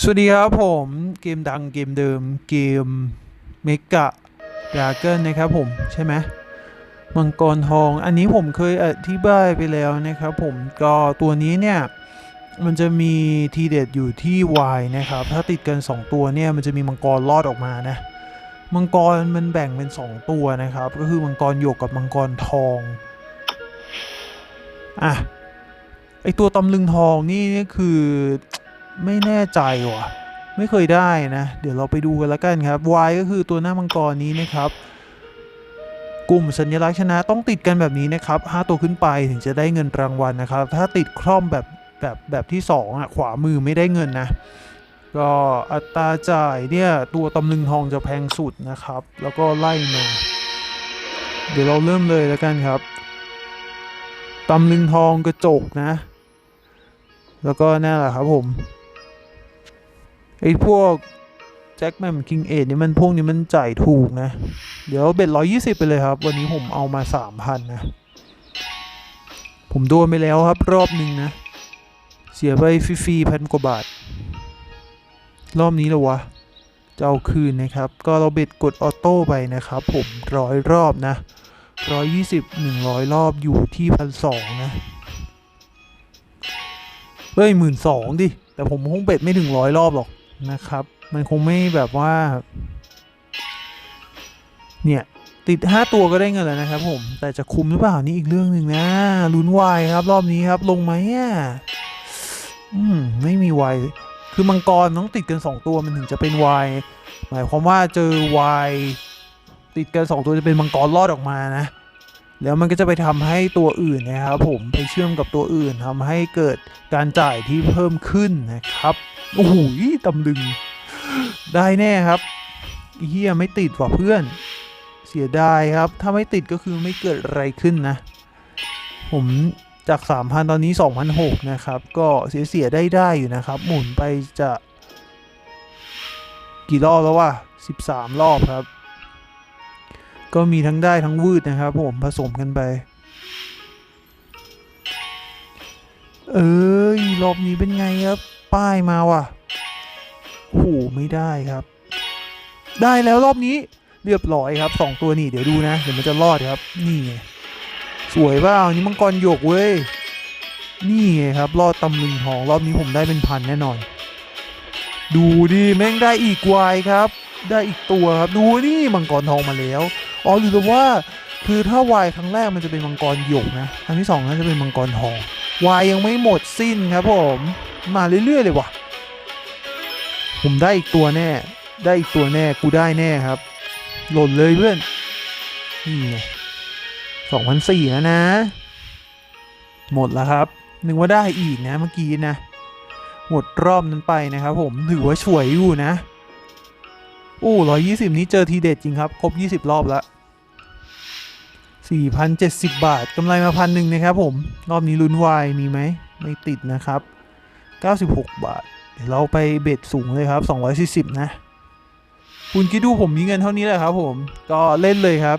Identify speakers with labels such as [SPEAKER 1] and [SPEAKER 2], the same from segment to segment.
[SPEAKER 1] สวัสดีครับผมเกมดังเกมเดิมเกมเมกะดาเกิลนะครับผมใช่ไหมมังกรทองอันนี้ผมเคยอธิบายไปแล้วนะครับผมก็ตัวนี้เนี่ย มันจะมีทีเด็ดอยู่ที่ Y นะครับ ถ้าติดกัน 2 ตัวเนี่ย มันจะมีมังกรรอดออกมานะ มังกรมันแบ่งเป็น 2 ตัวนะครับ ก็คือมังกรหยกกับมังกรทองอะไอตัวตำลึงทองนี่นี่คือ ไม่แน่ใจว่ะ ไม่เคยได้นะ เดี๋ยวเราไปดูกันแล้วกันครับ Y ก็คือตัวหน้ามังกรนี้นะครับ กลุ่มสัญลักษณ์ชนะต้องติดกันแบบนี้นะครับ 5 ตัวขึ้นไปถึงจะได้เงินรางวัลนะครับ ถ้าติดคล่อมแบบแบบแบบที่ 2อะขวามือไม่ได้เงินนะ ก็อัตราจ่ายเนี่ยตัวตำลึงทองจะแพงสุดนะครับ แล้วก็ไล่มาเดี๋ยวเราเริ่มเลยแล้วกันครับตำลึงทองกระจกนะ แล้วก็นั่นแหละครับผม ไอ้พวกแจ็คแมมคิงเอทนี่มันพวกนี้มันจ่ายถูกนะ เดี๋ยวเบ็ดร้อยี่สิบไปเลยครับ วันนี้ผมเอามาสามพันนะ ผมโดนไปแล้วครับรอบหนึ่งนะ เสียไปฟรีๆพันกว่าบาท รอบนี้เหรอวะ จะเอาคืนนะครับ ก็เราเบ็ดกดออโต้ไปนะครับผมร้อยรอบนะร้อยยี่สิบหนึ่งร้อยรอบอยู่ที่พันสองนะเฮ้ยหมื่นสองดิ แต่ผมคงเบ็ดไม่ถึงร้อยรอบหรอก นะครับ มันคงไม่แบบว่า เนี่ยติด 5 ตัวก็ได้เงินแล้วนะครับผม แต่จะคุ้มหรือเปล่านี่อีกเรื่องหนึ่งนะลุ้นวายครับ รอบนี้ครับลงไหมอะอืมไม่มีวายคือมังกรต้องติดกัน 2 ตัวมันถึงจะเป็นวายหมายความว่าเจอวายติดกัน 2 ตัวจะเป็นมังกรรอดออกมานะ แล้วมันก็จะไปทำให้ตัวอื่นนะครับผมไปเชื่อมกับตัวอื่นทำให้เกิดการจ่ายที่เพิ่มขึ้นนะครับ โอ้โหตำลึง ได้แน่ครับเฮียไม่ติดว่ะเพื่อน เสียดายครับ ถ้าไม่ติดก็คือไม่เกิดอะไรขึ้นนะ ผมจาก 3,000 ตอนนี้2,600นะครับ ก็เสียเสียได้ได้อยู่นะครับ หมุนไปจะ กี่รอบแล้ววะ13 รอบครับ ก็มีทั้งได้ทั้งวืดนะครับ ผมผสมกันไป เอ้ย รอบนี้เป็นไงครับ ป้ายมาว่ะโอ้โหไม่ได้ครับ ได้แล้วรอบนี้เรียบร้อยครับสองตัวนี่เดี๋ยวดูนะเดี๋ยวมันจะรอดครับ นี่ไงสวยเปล่านี่มังกรหยกเว้ยนี่ไงครับ รอดตำลึงทองรอบนี้ผมได้เป็นพันแน่นอน ดูดิแม่งได้อีกวายครับ ได้อีกตัวครับดูนี่มังกรทองมาแล้วอ๋อหรือว่าคือถ้าวายครั้งแรกมันจะเป็นมังกรหยกนะครั้งที่สองน่าจะเป็นมังกรทอง วายยังไม่หมดสิ้นครับผม มาเรื่อยๆเลยว่ะ ผมได้อีกตัวแน่ ได้อีกตัวแน่ กูได้แน่ครับ หล่นเลยเพื่อนนี่ไงสองพันสี่แล้วนะ หมดแล้วครับ นึกว่าได้อีกนะเมื่อกี้นะ หมดรอบนั้นไปนะครับผม ถือว่าสวยอยู่นะ โอ้ร้อยยี่สิบนี้เจอทีเด็ดจริงครับ ครบยี่สิบรอบแล้ว สี่พันเจ็ดสิบบาทกำไรมาพันหนึ่งนะครับผม รอบนี้ลุ้นวายมีไหม ไม่ติดนะครับเก้าสิบหกบาท เดี๋ยวเราไปเบ็ดสูงเลยครับสองร้อยสี่สิบนะ คุณคิดดูผมมีเงินเท่านี้แหละครับผม ก็เล่นเลยครับ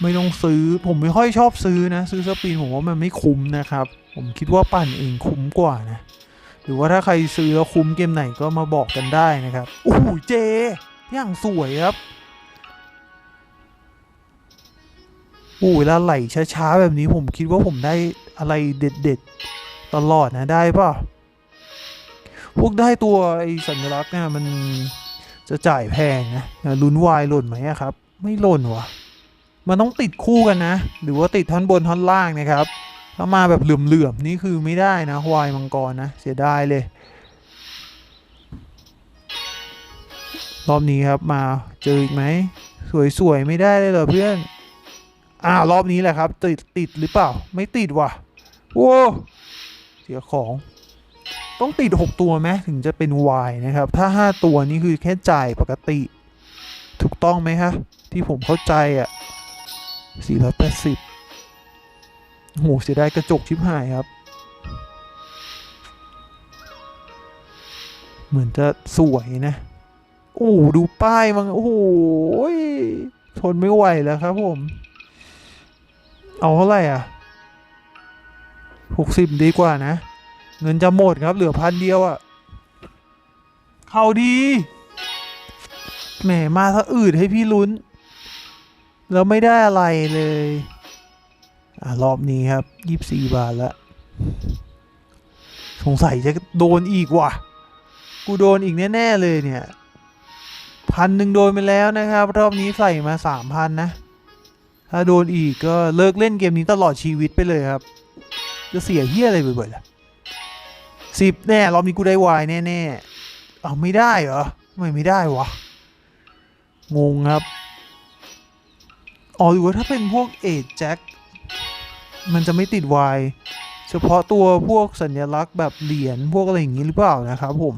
[SPEAKER 1] ไม่ต้องซื้อ ผมไม่ค่อยชอบซื้อนะ ซื้อสปินผมว่ามันไม่คุ้มนะครับ ผมคิดว่าปั่นเองคุ้มกว่านะ หรือว่าถ้าใครซื้อแล้วคุ้มเกมไหนก็มาบอกกันได้นะครับ โอ้โหเจ อย่างสวยครับ อ้เวลาไหลช้าๆแบบนี้ผมคิดว่าผมได้อะไรเด็ดๆ ตลอดนะได้ป่ะ พวกได้ตัวไอ้สัญลักษณ์เนี่ยมันจะจ่ายแพงนะลุ้นวายหล่นไหมครับ ไม่หล่นวะมันต้องติดคู่กันนะ หรือว่าติดท่อนบนท่อนล่างนะครับ ถ้ามาแบบเหลื่อมๆนี่คือไม่ได้นะวายมังกรนะ เสียดายเลย รอบนี้ครับมาเจออีกไหม สวยๆไม่ได้เลยเหรอเพื่อน อ่ารอบนี้แหละครับ ติดติดหรือเปล่า ไม่ติดว่ะโว้เสียของ ต้องติด 6 ตัวไหมถึงจะเป็น Y นะครับ ถ้า 5 ตัวนี่คือแค่จ่ายปกติ ถูกต้องไหมฮะ ที่ผมเข้าใจอะ480โหเสียดายกระจกชิบหายครับ เหมือนจะสวยนะ โอ้ดูป้ายมันโอ้โหทนไม่ไหวแล้วครับผม เอาเท่าไหร่อะ60ดีกว่านะ เงินจะหมดครับเหลือพันเดียวอะ่ะ เข้าดี แหมมาสะอืดให้พี่ลุ้น แล้วไม่ได้อะไรเลย อะ รอบนี้ครับยี่สิบสี่บาทล้วสงสัยจะโดนอีกว่ะ กูโดนอีกแน่ ๆ เลยเนี่ยพันหนึ่งโดนไปแล้วนะครับ รอบนี้ใส่มาสามพันนะ ถ้าโดนอีกก็เลิกเล่นเกมนี้ตลอดชีวิตไปเลยครับ จะเสียเฮียอะไรบ่อยๆล่ะสิบแน่รอบนี้กูได้วายแน่ๆเอาไม่ได้เหรอไม่ไม่ได้วะงงครับอ๋อหรือว่าถ้าเป็นพวกเอจแจ็คมันจะไม่ติดวายเฉพาะตัวพวกสัญลักษณ์แบบเหรียญพวกอะไรอย่างนี้หรือเปล่านะครับผม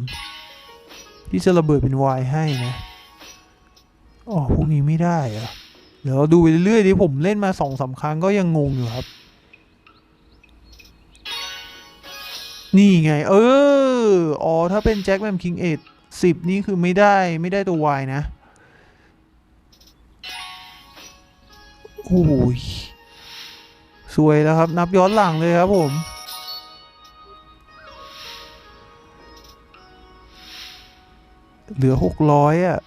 [SPEAKER 1] ที่จะระเบิดเป็นวายให้นะอ๋อพวกนี้ไม่ได้เหรอะ เดี๋ยวเราดูไปเรื่อยๆดิผมเล่นมาสองสามครั้งก็ยังงงอยู่ครับ นี่ไง เออ อ๋อ ถ้าเป็นแจ็คแมมคิงเอ็ดสิบนี่คือไม่ได้ไม่ได้ตัววายนะ โอ้ย สวยแล้วครับ นับย้อนหลังเลยครับผมเหลือหกร้อยอะ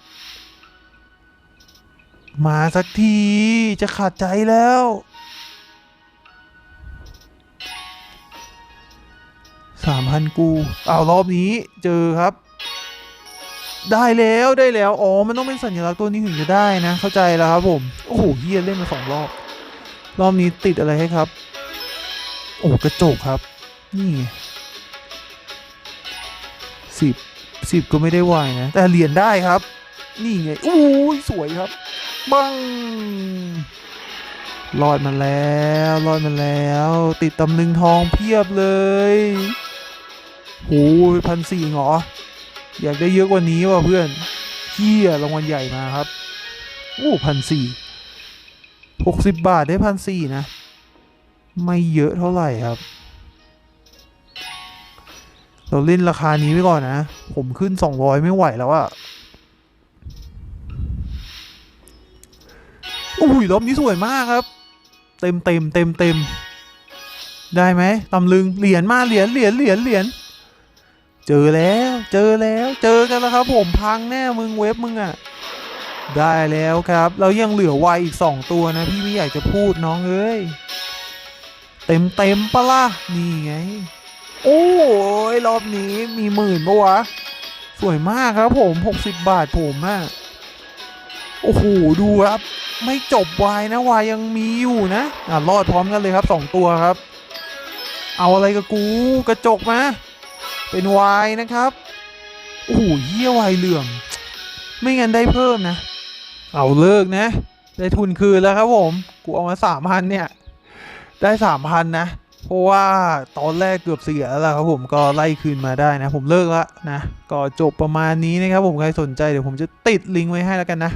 [SPEAKER 1] มาสักทีจะขาดใจแล้ว สามพันกูเอารอบนี้เจอครับ ได้แล้วได้แล้ว อ๋อ มันต้องเป็นสัญลักษณ์ตัวนี้ถึงจะได้นะ เข้าใจแล้วครับผม โอ้โหเฮียเล่นมาสองรอบ รอบนี้ติดอะไรให้ครับ โอ้กระจกครับ นี่สิบสิบก็ไม่ได้วายนะ แต่เหรียญได้ครับ นี่ไงอู้ยสวยครับ บังรอดมาแล้วรอดมาแล้ว ติดตำลึงทองเพียบเลยโอ้ยพันสี่เหรอ อยากได้เยอะกว่านี้ว่ะเพื่อนเฮียรางวัลใหญ่มาครับโอ้พันสี่หกสิบบาทได้พันสี่นะ ไม่เยอะเท่าไหร่ครับ เราเล่นราคานี้ไว้ก่อนนะ ผมขึ้นสองร้อยไม่ไหวแล้วอะ อุ้ยรอบนี้สวยมากครับ เต็มเต็มเต็มเต็มได้ไหมตำลึงเหรียญมาเหรียญเหรียญเหรียญเหรียญเจอแล้ว เจอแล้วเจอกันแล้วครับ ผมพังแน่มึงเว็บมึงอะได้แล้วครับเรายังเหลือไวอีกสองตัวนะ พี่ไม่อยากจะพูดน้องเอ้ยเต็มเต็มปะล่ะนี่ไง โอ้ยรอบนี้มีหมื่นปะวะ สวยมากครับผม 60 บาทผมอะโอ้โหดูครับ ไม่จบวายนะวายยังมีอยู่นะอะรอดพร้อมกันเลยครับ 2 ตัวครับ เอาอะไรกับกูกระจกมาเป็นวายนะครับโอ้โหเยี่ยวายเหลือมไม่งั้นได้เพิ่มนะ เอาเลิกนะ ได้ทุนคืนแล้วครับผม กูเอามาสามพันเนี่ย ได้สามพันนะ เพราะว่าตอนแรกเกือบเสียแล้วล่ะครับผมก็ไล่คืนมาได้นะ ผมเลิกละนะ ก็จบประมาณนี้นะครับผมใครสนใจเดี๋ยวผมจะติดลิงก์ไว้ให้แล้วกันนะ